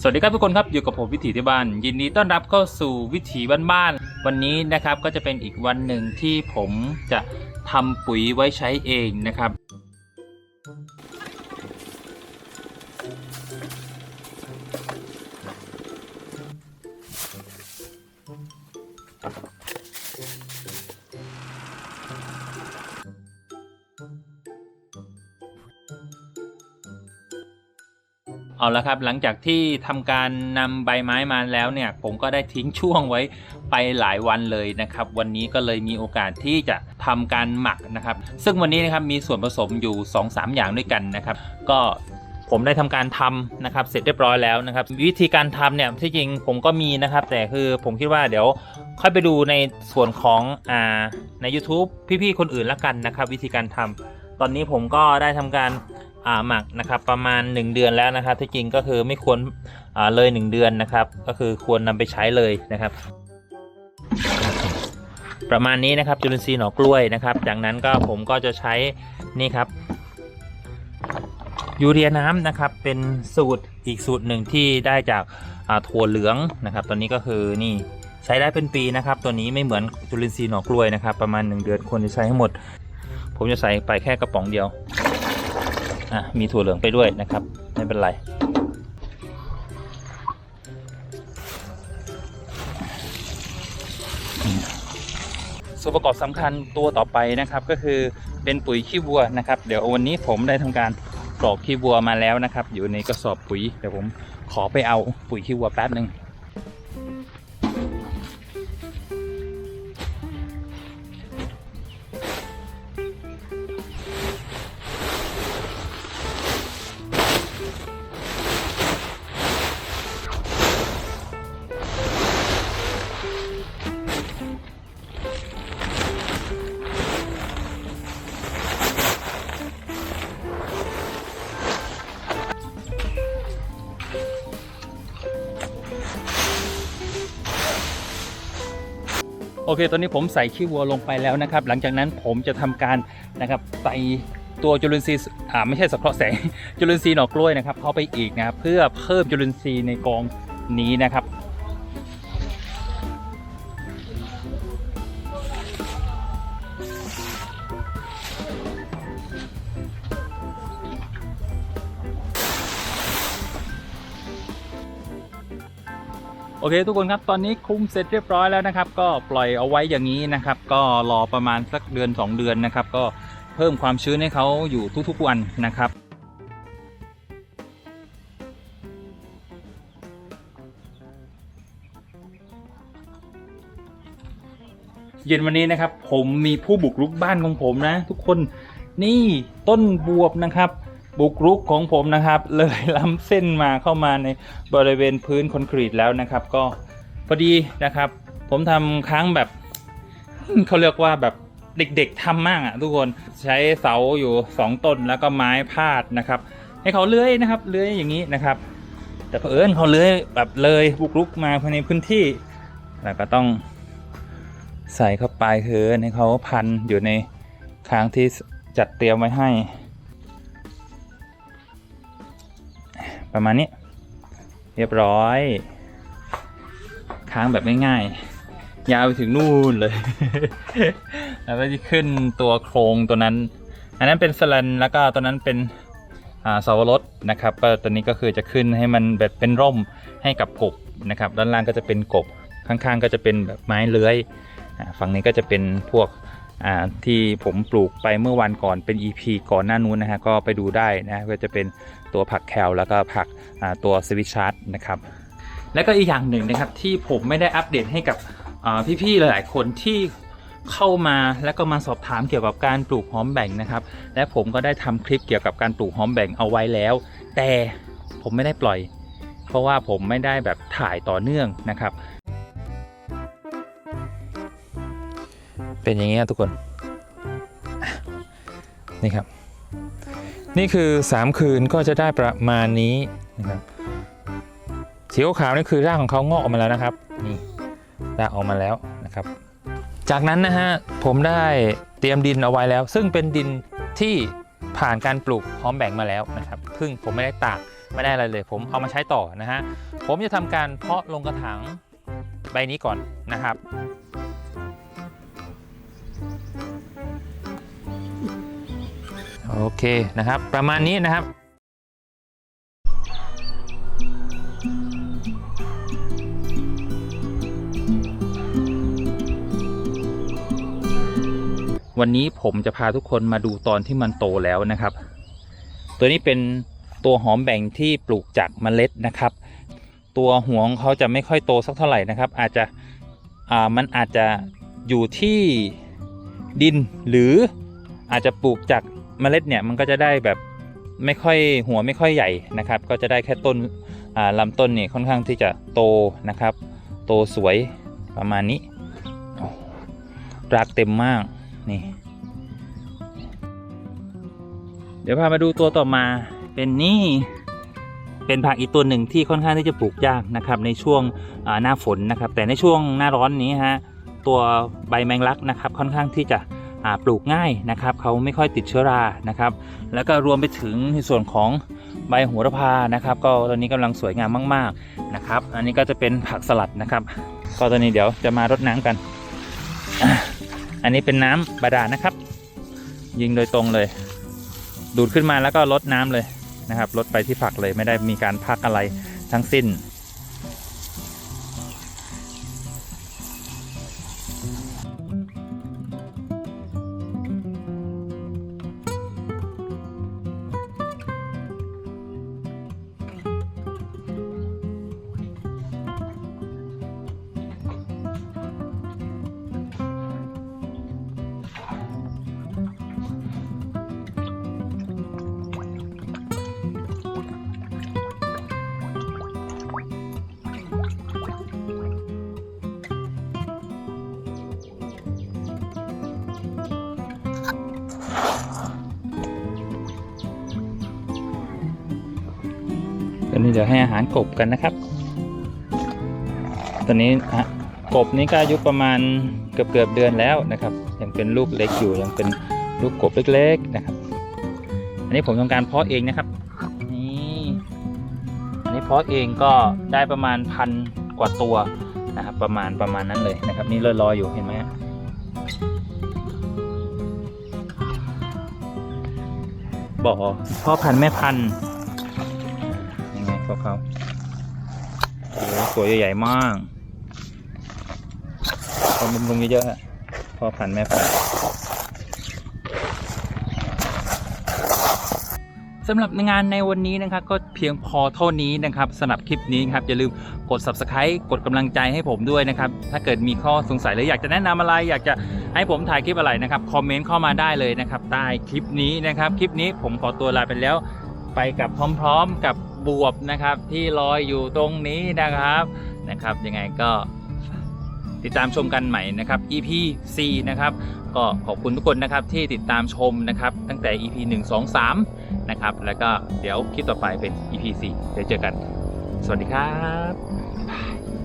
สวัสดีครับทุกคนครับอยู่กับผมวิถีที่บ้าน ยินดีต้อนรับเข้าสู่วิถีบ้านๆวันนี้นะครับก็จะเป็นอีกวันหนึ่งที่ผมจะทำปุ๋ยไว้ใช้เองนะครับ เอาละครับหลังจากที่ทำการนำใบไม้มาแล้วเนี่ยผมก็ได้ทิ้งช่วงไว้ไปหลายวันเลยนะครับ วันนี้ก็เลยมีโอกาสที่จะทำการหมักนะครับ ซึ่งวันนี้นะครับมีส่วนผสมอยู่ 2-3 อย่างด้วยกันนะครับ ก็ผมได้ทำการทำนะครับ เสร็จเรียบร้อยแล้วนะครับ วิธีการทำเนี่ยที่จริงผมก็มีนะครับ แต่คือผมคิดว่าเดี๋ยวค่อยไปดูในส่วนของอ่าใน YouTube พี่ๆคนอื่นละกันนะครับ วิธีการทำตอนนี้ผมก็ได้ทำการ หมักนะครับประมาณ 1 เดือนแล้วนะครับ ที่จริงก็คือไม่ควรเลย 1 เดือนนะครับ ก็คือควรนำไปใช้เลยนะครับ ประมาณนี้นะครับจุลินทรีย์หน่อกล้วยนะครับ จากนั้นก็ผมก็จะใช้นี่ครับยูเรียน้ำนะครับเป็นสูตรอีกสูตรหนึ่งที่ได้จากถั่วเหลืองนะครับตัวนี้ก็คือนี่ใช้ได้เป็นปีนะครับ ตัวนี้ไม่เหมือนจุลินทรีย์หน่อกล้วยนะครับ ประมาณ 1 เดือนควรจะใช้ให้หมด ผมจะใส่ไปแค่กระป๋องเดียว อะมีถั่วเหลืองไปด้วยนะครับ ไม่เป็นไรส่วนประกอบสำคัญตัวต่อไปนะครับ ก็คือเป็นปุ๋ยขี้วัวนะครับ เดี๋ยววันนี้ผมได้ทำการกรอกขี้วัวมาแล้วนะครับ อยู่ในกระสอบปุ๋ยเดี๋ยวผมขอไปเอาปุ๋ยขี้วัวแป๊บหนึ่ง โอเค ตอนนี้ผมใส่ขี้วัวลงไปแล้วนะครับ หลังจากนั้นผมจะทำการนะครับใส่ตัวจุลินทรีย์อ่าไม่ใช่สังเคราะห์แสงจุลินทรีย์หน่อกล้วยนะครับเข้าไปอีกนะเพื่อเพิ่มจุลินทรีย์ในกองนี้นะครับ โอเคทุกคนครับตอนนี้คุมเสร็จเรียบร้อยแล้วนะครับ ก็ปล่อยเอาไว้อย่างนี้นะครับ ก็รอประมาณสักเดือน 2 เดือนนะครับ ก็เพิ่มความชื้นให้เขาอยู่ทุกๆวันนะครับเย็นวันนี้นะครับ ผมมีผู้บุกรุกบ้านของผมนะ ทุกคนนี่ต้นบวบนะครับ บุกรุกของผมนะครับ เลยล้ำเส้นมาเข้ามาในบริเวณพื้นคอนกรีตแล้วนะครับ ก็พอดีนะครับ ผมทำครั้งแบบเขาเรียกว่าแบบเด็กๆทำมากอะทุกคนใช้เสาอยู่ 2 ต้นแล้วก็ไม้พาดนะครับ ให้เขาเลื้อยนะครับเลื้อยอย่างนี้นะครับ แต่เผอิญเขาเลื้อยแบบเลยบุกรุกมาภายในพื้นที่ แล้วก็ต้องใส่เข้าไปคือให้เขาพันอยู่ในค้างที่จัดเตรียมไว้ให้ ประมาณนี้ เรียบร้อย ค้างแบบง่ายๆ ยาวไปถึงนู่นเลย แล้วก็จะขึ้นตัวโครงตัวนั้น อันนั้นเป็นสแลนแล้วก็ตัวนั้นเป็นอ่าเสาวรสนะครับ ก็ตัวนี้ก็คือจะขึ้นให้มันแบบเป็นร่มให้กับกบนะครับ ด้านล่างก็จะเป็นกบ ข้างๆ ก็จะเป็นแบบไม้เลื้อย ฝั่งนี้ก็จะเป็นพวก ที่ผมปลูกไปเมื่อวันก่อนเป็น EP ก่อนหน้านู้นนะฮะก็ไปดูได้นะก็จะเป็นตัวผักแคลแล้วก็ผักตัวสวิชาร์ดนะครับแล้วก็อีกอย่างหนึ่งนะครับที่ผมไม่ได้อัปเดตให้กับพี่ๆหลายๆ คนที่เข้ามาแล้วก็มาสอบถามเกี่ยวกับการปลูกหอมแบ่งนะครับ และผมก็ได้ทำคลิปเกี่ยวกับการปลูกหอมแบ่งเอาไว้แล้ว แต่ผมไม่ได้ปล่อย เพราะว่าผมไม่ได้แบบถ่ายต่อเนื่องนะครับ เป็นอย่างนี้ทุกคน นี่ครับ นี่คือ 3 คืนก็จะได้ประมาณนี้นะครับสีขาวนี่คือรากของเขางอกออกมาแล้วนะครับ นี่รากออกมาแล้วนะครับ จากนั้นนะฮะผมได้เตรียมดินเอาไว้แล้ว ซึ่งเป็นดินที่ผ่านการปลูกหอมแบ่งมาแล้วนะครับซึ่งผมไม่ได้ตากไม่ได้อะไรเลย ผมเอามาใช้ต่อนะฮะผมจะทำการเพาะลงกระถางใบนี้ก่อนนะครับ โอเคนะครับ ประมาณนี้นะครับวันนี้ผมจะพาทุกคนมาดูตอนที่มันโตแล้วนะครับ ตัวนี้เป็นตัวหอมแบ่งที่ปลูกจากเมล็ดนะครับ ตัวหัวของเขาจะไม่ค่อยโตสักเท่าไหร่นะครับ อาจจะอ่ามันอาจจะอยู่ที่ดินหรืออาจจะปลูกจาก เมล็ดเนี่ยมันก็จะได้แบบไม่ค่อยหัวไม่ค่อยใหญ่นะครับ ก็จะได้แค่ต้นอ่าลำต้นนี่ค่อนข้างที่จะโตนะครับ โตสวยประมาณนี้รากเต็มมากนี่ เดี๋ยวพามาดูตัวต่อมาเป็นนี่เป็นผักอีกตัวหนึ่งที่ค่อนข้างที่จะปลูกยากนะครับในช่วงหน้าฝนนะครับ แต่ในช่วงหน้าร้อนนี้ฮะตัวใบแมงลักนะครับ ค่อนข้างที่จะ ปลูกง่ายนะครับเขาไม่ค่อยติดเชื้อรานะครับ แล้วก็รวมไปถึงในส่วนของใบโหระพานะครับ ก็ตอนนี้กำลังสวยงามมากๆนะครับ อันนี้ก็จะเป็นผักสลัดนะครับ ก็ตอนนี้เดี๋ยวจะมารดน้ำกัน อันนี้เป็นน้ำบาดาลนะครับ ยิงโดยตรงเลย ดูดขึ้นมาแล้วก็ลดน้ำเลยนะครับลดไปที่ผักเลยไม่ได้มีการพักอะไรทั้งสิ้น ตอนนี้เดี๋ยวให้อาหารกบกันนะครับตอนนี้อะกบนี้ก็อายุประมาณเกือบเกือบเดือนแล้วนะครับ ยังเป็นลูกเล็กอยู่ยังเป็นลูกกบเล็กๆนะครับ อันนี้ผมทำการเพาะเองนะครับนี่อันนี้เพาะเองก็ได้ประมาณพันกว่าตัวนะครับ ประมาณประมาณนั้นเลยนะครับ นี่ลอยๆอยู่เห็นไหมบ่อพ่อพันธุ์แม่พันธุ์ พวกเขาโอ้ตัวใหญ่ๆมากต้องบำรุงเยอะๆฮะพ่อพันแม่พันสำหรับงานในวันนี้นะครับก็เพียงพอเท่านี้นะครับสำหรับคลิปนี้ครับอย่าลืมกด subscribe กดกำลังใจให้ผมด้วยนะครับ ถ้าเกิดมีข้อสงสัยหรืออยากจะแนะนำอะไร อยากจะให้ผมถ่ายคลิปอะไรนะครับคอมเมนต์เข้ามาได้เลยนะครับใต้คลิปนี้นะครับ คลิปนี้ผมขอตัวลาไปแล้ว ไปกับพร้อม ๆ กับ บวบนะครับที่ลอยอยู่ตรงนี้นะครับนะครับ ยังไงก็ติดตามชมกันใหม่นะครับ EP 4นะครับก็ขอบคุณทุกคนนะครับที่ติดตามชมนะครับ ตั้งแต่ EP 1 2 3นะครับแล้วก็เดี๋ยวคลิปต่อไปเป็น EP 4เดี๋ยวเจอกัน สวัสดีครับบ๊ายบาย